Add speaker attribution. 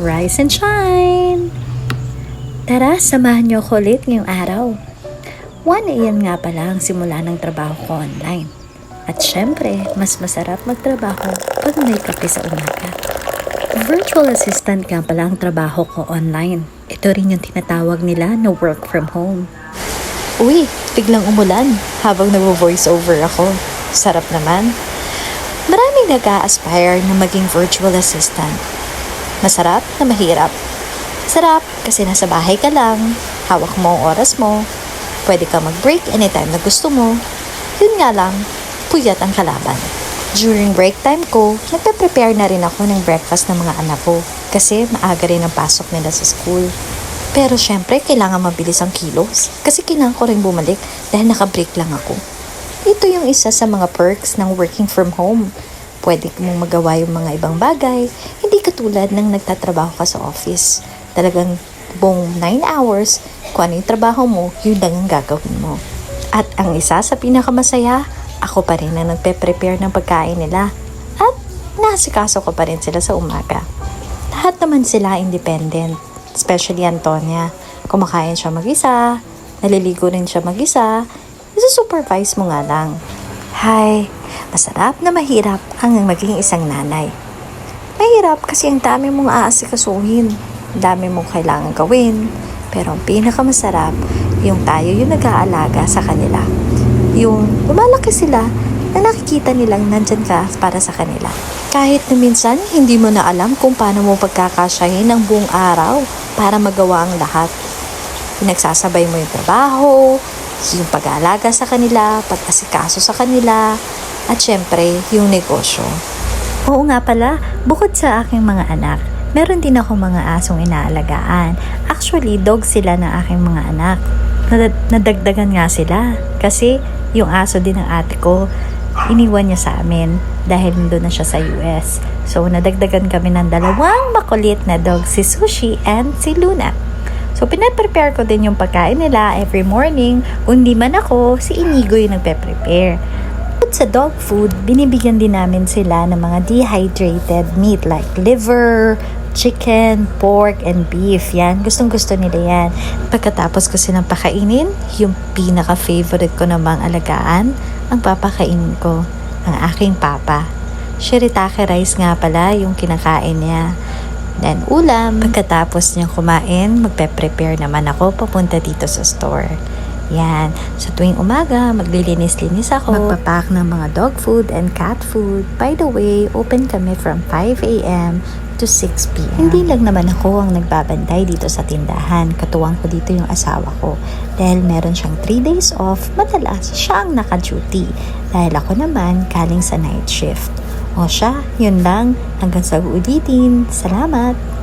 Speaker 1: Rise and shine! Tara, samahan niyo ko ulit ngayong araw. 1am nga pala ang simula ng trabaho ko online. At syempre, mas masarap magtrabaho pag may kape sa umaga. Virtual assistant nga pala ang trabaho ko online. Ito rin yung tinatawag nila na work from home. Uy, biglang umulan habang nag-voice over ako. Sarap naman. Maraming nag-a-aspire na maging virtual assistant. Masarap na mahirap. Sarap kasi nasa bahay ka lang, hawak mo ang oras mo, pwede ka mag-break anytime na gusto mo. Yun nga lang, puyat ang kalaban. During break time ko, nagpe-prepare na rin ako ng breakfast ng mga anak ko kasi maaga rin ang pasok nila sa school. Pero syempre, kailangan mabilis ang kilos kasi kailangan ko rin bumalik dahil naka-break lang ako. Ito yung isa sa mga perks ng working from home. Pwede mong magawa yung mga ibang bagay, katulad ng nagtatrabaho ka sa office. Talagang buong 9 hours, kung ano yung trabaho mo, yun lang ang gagawin mo. At ang isa sa pinakamasaya, ako pa rin ang nagpe-prepare ng pagkain nila. At nasikaso ko pa rin sila sa umaga. Lahat naman sila independent, especially Antonia. Kumakain siya mag-isa, naliligo rin siya mag-isa, supervise mo nga lang. Hay, masarap na mahirap ang maging isang nanay. Mahirap kasi ang dami mong aasikasuhin, dami mong kailangan gawin, pero ang pinakamasarap, yung tayo yung nag-aalaga sa kanila. Yung lumalaki sila na nakikita nilang nandyan ka para sa kanila. Kahit na minsan, hindi mo na alam kung paano mo pagkakasyahin ang buong araw para magawa ang lahat. Pinagsasabay mo yung trabaho, yung pag-aalaga sa kanila, pag-asikaso sa kanila, at syempre, yung negosyo. Oo nga pala, bukod sa aking mga anak, meron din ako mga asong inaalagaan. Actually, dog sila ng aking mga anak. Nad- nadagdagan nga sila kasi yung aso din ng ate ko, iniwan niya sa amin dahil nandun na siya sa US. So, nadagdagan kami ng dalawang makulit na dog, si Sushi and si Luna. So, pinaprepare ko din yung pagkain nila every morning. Kung di man ako, si Inigo yung nagpe-prepare. Bukod sa dog food, binibigyan din namin sila ng mga dehydrated meat like liver, chicken, pork, and beef. Yan, gustong gusto nila yan. Pagkatapos ko silang pakainin, yung pinaka-favorite ko namang alagaan, ang papakainin ko, ang aking papa. Shirataki rice nga pala yung kinakain niya. Then ulam, pagkatapos niya kumain, magpe-prepare naman ako papunta dito sa store. Yan. Sa tuwing umaga, maglilinis-linis ako. Magpapak ng mga dog food and cat food. By the way, open kami from 5 a.m. to 6 p.m. Hindi lang naman ako ang nagbabantay dito sa tindahan. Katuwang ko dito yung asawa ko. Dahil meron siyang 3 days off, madalas siya ang naka-duty. Dahil ako naman galing sa night shift. O siya, yun lang. Hanggang sa uulitin. Salamat!